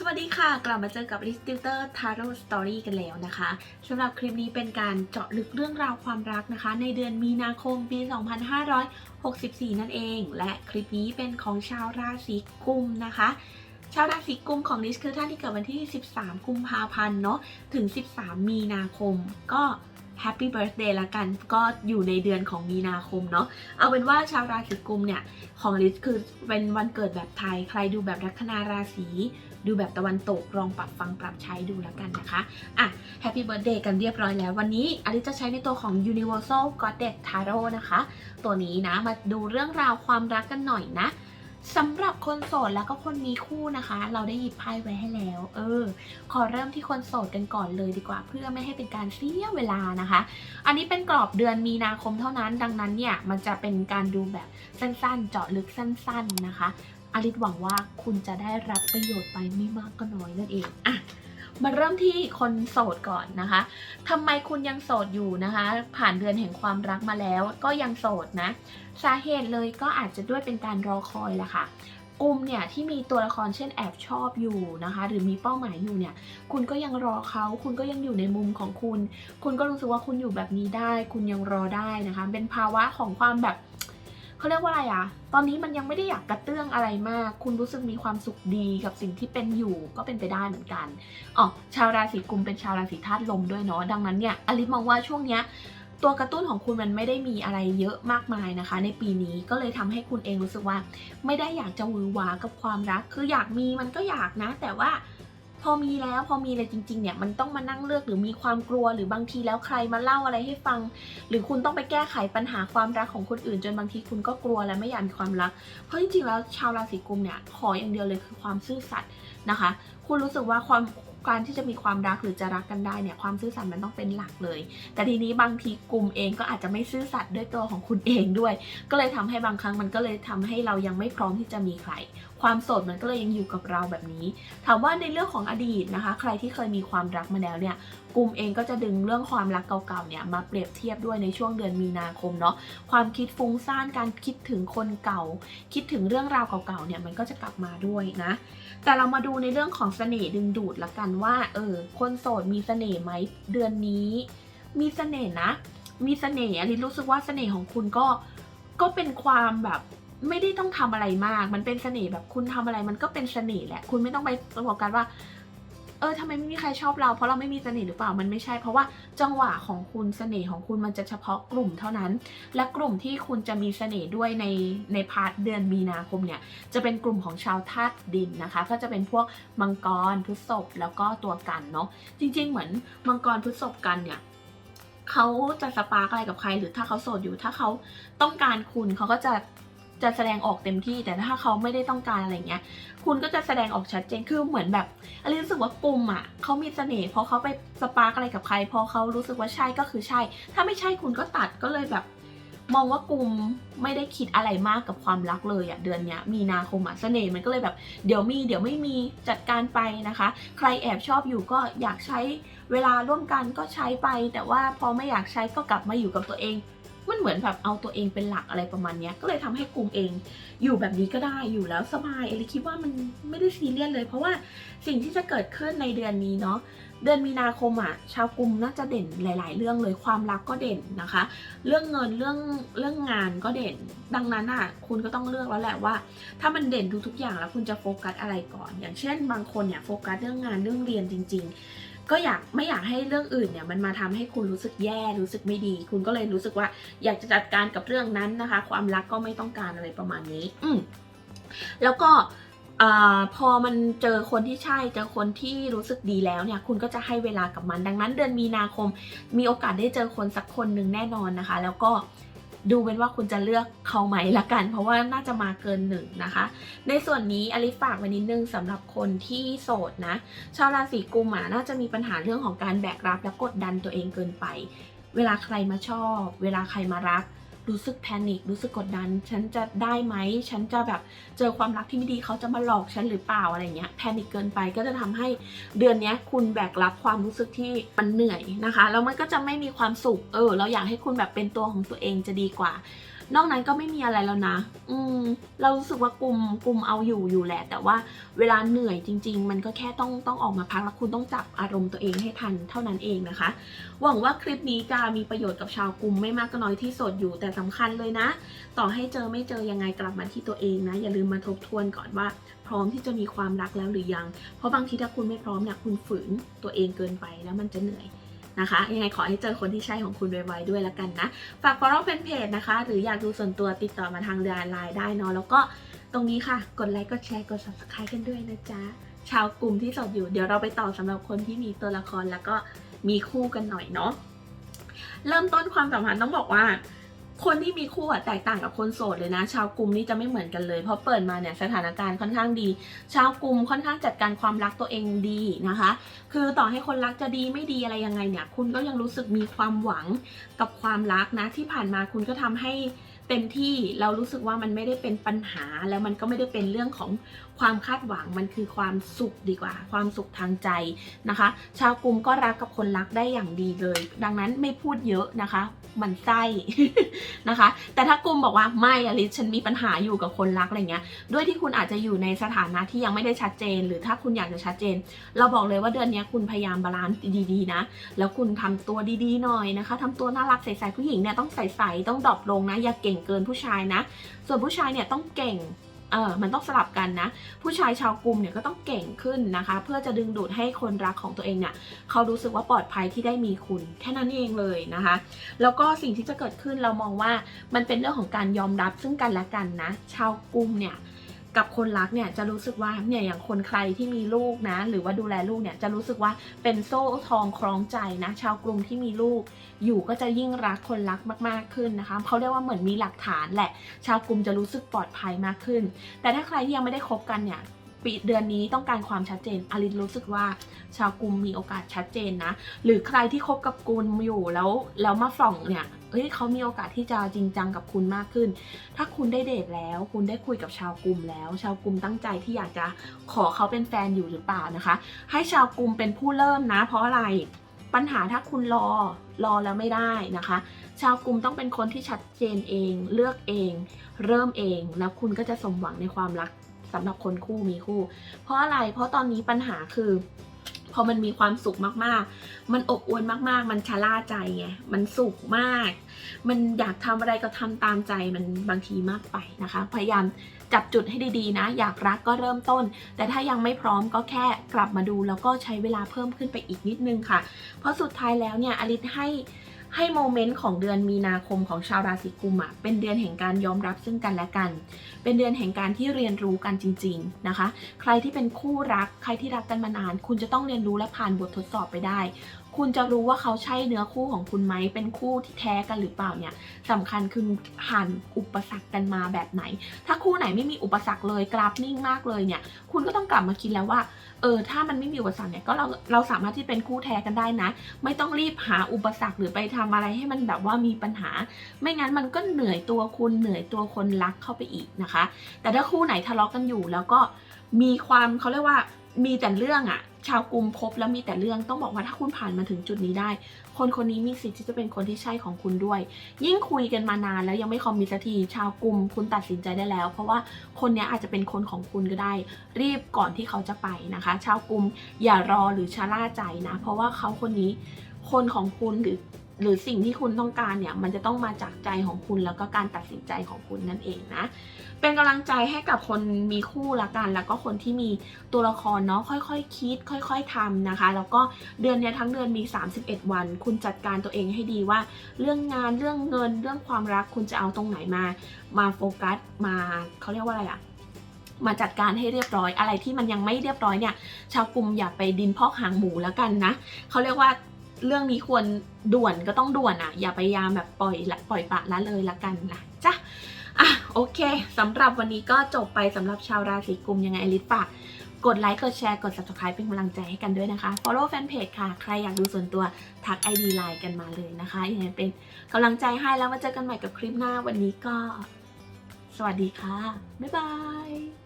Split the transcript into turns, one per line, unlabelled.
สวัสดีค่ะ กลับมาเจอกับ r e s t i l t e r Tarot Story กันแล้วนะคะสำหรับคลิปนี้เป็นการเจาะลึกเรื่องราวความรักนะคะ ในเดือนมีนาคมปี 2564 นั่นเอง และคลิปนี้เป็นของชาวราศีกุมนะคะ ชาวราศีกุมของลิสคือท่านที่เกิดวันที่ 13 กุมภาพันธ์เนาะถึง 13 มีนาคมก็แฮปปี้เบิร์ a เดย์ละกันก็อยู่ในเดือนของมีนาคมเนาะเอาเป็นว่าชาวราศีกุมเนี่ย ของลิสคือเป็นวันเกิดแบบไทย ใครดูแบบลัคนาราศี ดูแบบตะวันตกลองปรับฟังปรับใช้ดูแล้วกันนะคะอะแฮปปี้เบิร์ a เดย์กันเรียบร้อยแล้ว วันนี้อลิจะใช้ในตัวของ Universal Goddess Tarot นะคะ ตัวนี้นะมาดูเรื่องราวความรักกันหน่อยนะสำหรับคนโสดแล้วก็คนมีคู่นะคะ เราได้หยิบไพ่ไว้ให้แล้ว เออ ขอเริ่มที่คนโสดกันก่อนเลยดีกว่า เพื่อไม่ให้เป็นการเสียเวลานะคะ อันนี้เป็นกรอบเดือนมีนาคมเท่านั้น ดังนั้นเนี่ยมันจะเป็นการดูแบบสั้นๆ เจาะลึกสั้น ๆนะคะ อลิศหวังว่าคุณจะได้รับประโยชน์ไปไม่มากก็น้อยนั่นเองอะมาเริ่มที่คนโสดก่อนนะคะทำไมคุณยังโสดอยู่นะคะ ผ่านเดือนแห่งความรักมาแล้วก็ยังโสดนะ สาเหตุเลยก็อาจจะด้วยเป็นการรอคอยแหละค่ะ กลุ่มเนี่ยที่มีตัวละครเช่นแอบชอบอยู่นะคะ หรือมีเป้าหมายอยู่เนี่ย คุณก็ยังรอเขา คุณก็ยังอยู่ในมุมของคุณ คุณก็รู้สึกว่าคุณอยู่แบบนี้ได้ คุณยังรอได้นะคะ เป็นภาวะของความแบบ เขาเรียกว่าอะไรอะตอนนี้มันยังไม่ได้อยากกระเตื้องอะไรมาก คุณรู้สึกมีความสุขดีกับสิ่งที่เป็นอยู่ก็เป็นไปได้เหมือนกันอ๋อชาวราศีกุมเป็นชาวราศีธาตุลมด้วยเนาะดังนั้นเนี่ยอลิมองว่าช่วงเนี้ยตัวกระตุ้นของคุณมันไม่ได้มีอะไรเยอะมากมายนะคะ ในปีนี้ก็เลยทำให้คุณเองรู้สึกว่า ไม่ได้อยากจะหวือหวากับความรัก คืออยากมีมันก็อยากนะ แต่ว่า อมีแล้วพอมีอะไรจริงๆเนี่ยมันต้องมานั่งเลือกหรือมีความกลัวหรือบางทีแล้วใครมาเล่าอะไรให้ฟัง หรือคุณต้องไปแก้ไขปัญหาความรักของคนอื่น จนบางทีคุณก็กลัวและไม่อยากมีความรัก เพราะจริงๆแล้วชาวราศีกุมเนี่ยขออย่างเดียวเลยคือความซื่อสัตย์นะคะ คุณรู้สึกว่าความการที่จะมีความรักหรือจะรักกันได้เนี่ยความซื่อสัตย์มันต้องเป็นหลักเลย แต่ทีนี้บางทีกลุ่มเองก็อาจจะไม่ซื่อสัตย์ด้วยตัวของคุณเองด้วย ก็เลยทำให้บางครั้งมันก็เลยทำให้เรายังไม่พร้อมที่จะมีใคร ความโสดมันก็เลยยังอยู่กับเราแบบนี้ ถามว่าในเรื่องของอดีตนะคะ ใครที่เคยมีความรักมาแล้วเนี่ยกลุ่มเองก็จะดึงเรื่องความรักเก่าๆเนี่ยมาเปรียบเทียบด้วยในช่วงเดือนมีนาคมเนาะความคิดฟุ้งซ่านการคิดถึงคนเก่า คิดถึงเรื่องราวเก่าๆเนี่ยมันก็จะกลับมาด้วยนะ แต่เรามาดูในเรื่องของเสน่ห์ดึงดูดละกันว่าเออคนโสดมีเสน่ห์ไหมเดือนนี้ มีเสน่ห์นะ มีเสน่ห์อันนี้รู้สึกว่าเสน่ห์ของคุณก็ก็เป็นความแบบ ไม่ได้ต้องทำอะไรมาก มันเป็นเสน่ห์แบบคุณทำอะไรมันก็เป็นเสน่ห์แหละ คุณไม่ต้องไปบอกกันว่า เออทำไมไม่มีใครชอบเรา เพราะเราไม่มีเสน่ห์หรือเปล่า มันไม่ใช่ เพราะว่าจังหวะของคุณเสน่ห์ของคุณมันจะเฉพาะกลุ่มเท่านั้น และกลุ่มที่คุณจะมีเสน่ห์ด้วยในในพาร์ทเดือนมีนาคมเนี่ย จะเป็นกลุ่มของชาวธาตุดินนะคะ ก็จะเป็นพวกมังกรพฤษภแล้วก็ตัวกันเนาะ จริง ๆ เหมือนมังกรพฤษภกันเนี่ยเขาจะสปาร์กอะไรกับใคร หรือถ้าเขาโสดอยู่ ถ้าเขาต้องการคุณเขาก็จะ จะแสดงออกเต็มที่แต่ถ้าเขาไม่ได้ต้องการอะไรเงี้ย คุณก็จะแสดงออกชัดเจนคือเหมือนแบบอะไรรู้สึกว่ากลุ่มอะเขามีเสน่ห์เพราะเขาไปสปาร์กอะไรกับใคร พอเขารู้สึกว่าใช่ก็คือใช่ ถ้าไม่ใช่คุณก็ตัดก็เลยแบบ มองว่ากลุ่มไม่ได้คิดอะไรมากกับความรักเลยอะเดือนเนี้ย มีนาคมอะเสน่ห์มันก็เลยแบบเดี๋ยวมีเดี๋ยวไม่มีจัดการไปนะคะ ใครแอบชอบอยู่ก็อยากใช้เวลาร่วมกันก็ใช้ไป แต่ว่าพอไม่อยากใช้ก็กลับมาอยู่กับตัวเอง มันเหมือนแบบเอาตัวเองเป็นหลักอะไรประมาณนี้ก็เลยทำให้กลุ่มเองอยู่แบบนี้ก็ได้อยู่แล้วสบายเอลิคิดว่ามันไม่ได้ซีเรียสเลย เพราะว่าสิ่งที่จะเกิดขึ้นในเดือนนี้เนาะเดือนมีนาคมอะชาวกลุ่มน่าจะเด่นหลาย ๆ เรื่องเลยความรักก็เด่นนะคะ เรื่องเงินเรื่องเรื่องงานก็เด่น ดังนั้นอะคุณก็ต้องเลือกแล้วแหละว่า ถ้ามันเด่นทุกๆอย่างแล้วคุณจะโฟกัสอะไรก่อน อย่างเช่น บางคนเนี่ยโฟกัสเรื่องงานเรื่องเรียนจริง ๆ ก็อยากไม่อยากให้เรื่องอื่นเนี่ยมันมาทำให้คุณรู้สึกแย่รู้สึกไม่ดี คุณก็เลยรู้สึกว่าอยากจะจัดการกับเรื่องนั้นนะคะ ความรักก็ไม่ต้องการอะไรประมาณนี้ อืแล้วก็อพอมันเจอคนที่ใช่เจอคนที่รู้สึกดีแล้วเนี่ย คุณก็จะให้เวลากับมัน ดังนั้นเดือนมีนาคม มีโอกาสได้เจอคนสักคนหนึ่งแน่นอนนะคะ แล้วก็ ดูเป็นว่าคุณจะเลือกเขาไหมละกัน เพราะว่าน่าจะมาเกินหนึ่งนะคะ ในส่วนนี้อลิฝากไว้นิดนึงสำหรับคนที่โสดนะชาวราศีกุมอะน่าจะมีปัญหาเรื่องของการแบกรับและกดดันตัวเองเกินไป เวลาใครมาชอบ เวลาใครมารัก รู้สึกแพนิครู้สึกกดดัน ฉันจะได้ไหม ฉันจะแบบเจอความรักที่ไม่ดีเขาจะมาหลอกฉันหรือเปล่าอะไรเงี้ยแพนิคเกินไปก็จะทำให้เดือนนี้คุณแบกรับความรู้สึกที่มันเหนื่อยนะคะแล้วมันก็จะไม่มีความสุขเออ เราอยากให้คุณแบบเป็นตัวของตัวเองจะดีกว่า นอกนั้นก็ไม่มีอะไรแล้วนะ อืม เรารู้สึกว่ากลุ่มกลุ่มเอาอยู่อยู่แหละ แต่ว่าเวลาเหนื่อยจริง ๆ มันก็แค่ต้องต้องออกมาพักแล้วคุณต้องจับอารมณ์ตัวเองให้ทันเท่านั้นเองนะคะ หวังว่าคลิปนี้จะมีประโยชน์กับชาวกลุ่มไม่มากก็น้อยที่สดอยู่แต่สำคัญเลยนะ ต่อให้เจอไม่เจอยังไงกลับมาที่ตัวเองนะ อย่าลืมมาทบทวนก่อนว่า พร้อมที่จะมีความรักแล้วหรือยัง เพราะบางทีถ้าคุณไม่พร้อมเนี่ยคุณฝืนตัวเองเกินไปแล้วมันจะเหนื่อย นะคะ ยังไงขอให้เจอคนที่ใช่ของคุณไวๆด้วยละกันนะ ฝาก follow แฟนเพจนะคะ หรืออยากดูส่วนตัวติดต่อมาทางเรือไลน์ได้เนาะแล้วก็ตรงนี้ค่ะ กดไลค์กดแชร์กด subscribe กันด้วยนะจ๊ะชาวกลุ่มที่โสดอยู่เดี๋ยวเราไปต่อสำหรับคนที่มีตัวละครแล้วก็มีคู่กันหน่อยเนาะเริ่มต้นความสัมพันธ์ต้องบอกว่า คนที่มีคู่อะแตกต่างกับคนโสดเลยนะ ชาวกลุ่มนี่จะไม่เหมือนกันเลยเพราะเปิดมาเนี่ยสถานการณ์ค่อนข้างดี ชาวกลุ่มค่อนข้างจัดการความรักตัวเองดีนะคะ คือต่อให้คนรักจะดีไม่ดีอะไรยังไงเนี่ย คุณก็ยังรู้สึกมีความหวังกับความรักนะ ที่ผ่านมาคุณก็ทำให้เต็มที่เรารู้สึกว่ามันไม่ได้เป็นปัญหาแล้วมันก็ไม่ได้เป็นเรื่องของความคาดหวังมันคือความสุขดีกว่า ความสุขทางใจนะคะ ชาวกลุ่มก็รักกับคนรักได้อย่างดีเลย ดังนั้นไม่พูดเยอะนะคะ มันไส้นะคะ แต่ถ้ากลุ่มบอกว่าไม่อลิซฉันมีปัญหาอยู่กับคนรักอะไรเงี้ย ด้วยที่คุณอาจจะอยู่ในสถานะที่ยังไม่ได้ชัดเจน หรือถ้าคุณอยากจะชัดเจน เราบอกเลยว่าเดือนนี้คุณพยายามบาลานซ์ดีๆนะ แล้วคุณทำตัวดีๆหน่อยนะคะทำตัวน่ารักใสๆผู้หญิงเนี่ยต้องใสๆต้องดรอปลงนะ อย่าเก่งเกินผู้ชายนะ ส่วนผู้ชายเนี่ยต้องเก่ง เออมันต้องสลับกันนะ ผู้ชายชาวกลุ่มเนี่ยก็ต้องเก่งขึ้นนะคะ เพื่อจะดึงดูดให้คนรักของตัวเองเนี่ยเขารู้สึกว่าปลอดภัยที่ได้มีคุณ แค่นั้นเองเลยนะคะ แล้วก็สิ่งที่จะเกิดขึ้นเรามองว่ามันเป็นเรื่องของการยอมรับซึ่งกันและกันนะ ชาวกลุ่มเนี่ย กับคนรักเนี่ยจะรู้สึกว่าเนี่ยอย่างคนใครที่มีลูกนะ หรือว่าดูแลลูกเนี่ยจะรู้สึกว่าเป็นโซ่ทองคล้องใจนะ ชาวกลุ่มที่มีลูก อยู่ก็จะยิ่งรักคนรักมากๆขึ้นนะคะเขาเรียกว่าเหมือนมีหลักฐานแหละ ชาวกลุ่มจะรู้สึกปลอดภัยมากขึ้น แต่ถ้าใครที่ยังไม่ได้คบกันเนี่ย ปีเดือนนี้ต้องการความชัดเจนอลินรู้สึกว่าชาวกลุ่มมีโอกาสชัดเจนนะ หรือใครที่คบกับกุลอยู่แล้วแล้วมาส่องเนี่ยเอ้ยเขามีโอกาสที่จะจริงจังกับคุณมากขึ้น ถ้าคุณได้เดทแล้ว คุณได้คุยกับชาวกลุ่มแล้ว ชาวกลุ่มตั้งใจที่อยากจะขอเขาเป็นแฟนอยู่หรือเปล่านะคะ ให้ชาวกลุ่มเป็นผู้เริ่มนะ เพราะอะไรปัญหาถ้าคุณรอรอแล้วไม่ได้นะคะ ชาวกลุ่มต้องเป็นคนที่ชัดเจนเอง เลือกเอง เริ่มเอง แล้วคุณก็จะสมหวังในความรัก สำหรับคนคู่มีคู่ เพราะอะไรเพราะตอนนี้ปัญหาคือ พอมันมีความสุขมากๆ มันอบอวลมากๆ มันชะล่าใจไงมันสุขมาก มันอยากทำอะไรก็ทำตามใจมันบางทีมากไปนะคะ พยายามจับจุดให้ดีๆนะ อยากรักก็เริ่มต้น แต่ถ้ายังไม่พร้อมก็แค่กลับมาดู แล้วก็ใช้เวลาเพิ่มขึ้นไปอีกนิดนึงค่ะ เพราะสุดท้ายแล้วเนี่ยอลิสให้ ให้โมเมนต์ของเดือนมีนาคมของชาวราศีกุมอะเป็นเดือนแห่งการยอมรับซึ่งกันและกัน เป็นเดือนแห่งการที่เรียนรู้กันจริง ๆนะคะ ใครที่เป็นคู่รักใครที่รักกันมานาน คุณจะต้องเรียนรู้และผ่านบททดสอบไปได้ คุณจะรู้ว่าเขาใช่เนื้อคู่ของคุณไหม เป็นคู่ที่แท้กันหรือเปล่าเนี่ยสำคัญคือผ่านอุปสรรคกันมาแบบไหน ถ้าคู่ไหนไม่มีอุปสรรคเลยกราฟนิ่งมากเลยเนี่ย คุณก็ต้องกลับมาคิดแล้วว่า เออ ถ้ามันไม่มีอุปสรรคเนี่ย ก็เราเราสามารถที่เป็นคู่แท้กันได้นะ ไม่ต้องรีบหาอุปสรรคหรือไปทำอะไรให้มันแบบว่ามีปัญหา ไม่งั้นมันก็เหนื่อยตัวคุณเหนื่อยตัวคนรักเข้าไปอีกนะคะ แต่ถ้าคู่ไหนทะเลาะกันอยู่แล้วก็มีความเขาเรียกว่ามีแต่เรื่องอะ ชาวกลุ่มพบแล้วมีแต่เรื่องต้องบอกว่าถ้าคุณผ่านมาถึงจุดนี้ได้ คนคนนี้มีสิทธิ์ที่จะเป็นคนที่ใช่ของคุณด้วย ยิ่งคุยกันมานานแล้วยังไม่คอมมิตสักทีชาวกลุ่มคุณตัดสินใจได้แล้ว เพราะว่าคนนี้อาจจะเป็นคนของคุณก็ได้ รีบก่อนที่เขาจะไปนะคะ ชาวกลุ่มอย่ารอหรือชะล่าใจนะ เพราะว่าเขาคนนี้คนของคุณหรือ หรือสิ่งที่คุณต้องการเนี่ยมันจะต้องมาจากใจของคุณแล้วก็การตัดสินใจของคุณนั่นเองนะ เป็นกำลังใจให้กับคนมีคู่ละกัน แล้วก็คนที่มีตัวละครเนาะค่อยๆคคิด ค่อย ๆทำนะคะ แล้วก็เดือนเนี้ยทั้งเดือนมี 31 วัน คุณจัดการตัวเองให้ดีว่า เรื่องงานเรื่องเงิน เรื่องความรักคุณจะเอาตรงไหนมา มาโฟกัสมาเขาเรียกว่าอะไรอะมาจัดการให้เรียบร้อยอะไรที่มันยังไม่เรียบร้อยเนี่ย ชาวกลุ่มอย่าไปดินพอกหางหมูแล้วกันนะเขาเรียกว่า เรื่องนี้ควรด่วนก็ต้องด่วนอะอย่าไปยามแบบปล่อยละปล่อยปละละเลยละกันนะจ้ะอะโอเคสำหรับวันนี้ก็จบไปสำหรับชาวราศีกุมยังไงอลิสฝากกดไลค์กดแชร์กด subscribe เป็นกำลังใจให้กันด้วยนะคะ follow fanpage ค่ะ ใครอยากดูส่วนตัวทัก ID ไลน์กันมาเลยนะคะยังไงเป็นกำลังใจให้แล้วมาเจอกันใหม่กับคลิปหน้าวันนี้ก็ สวัสดีค่ะ บ๊ายบาย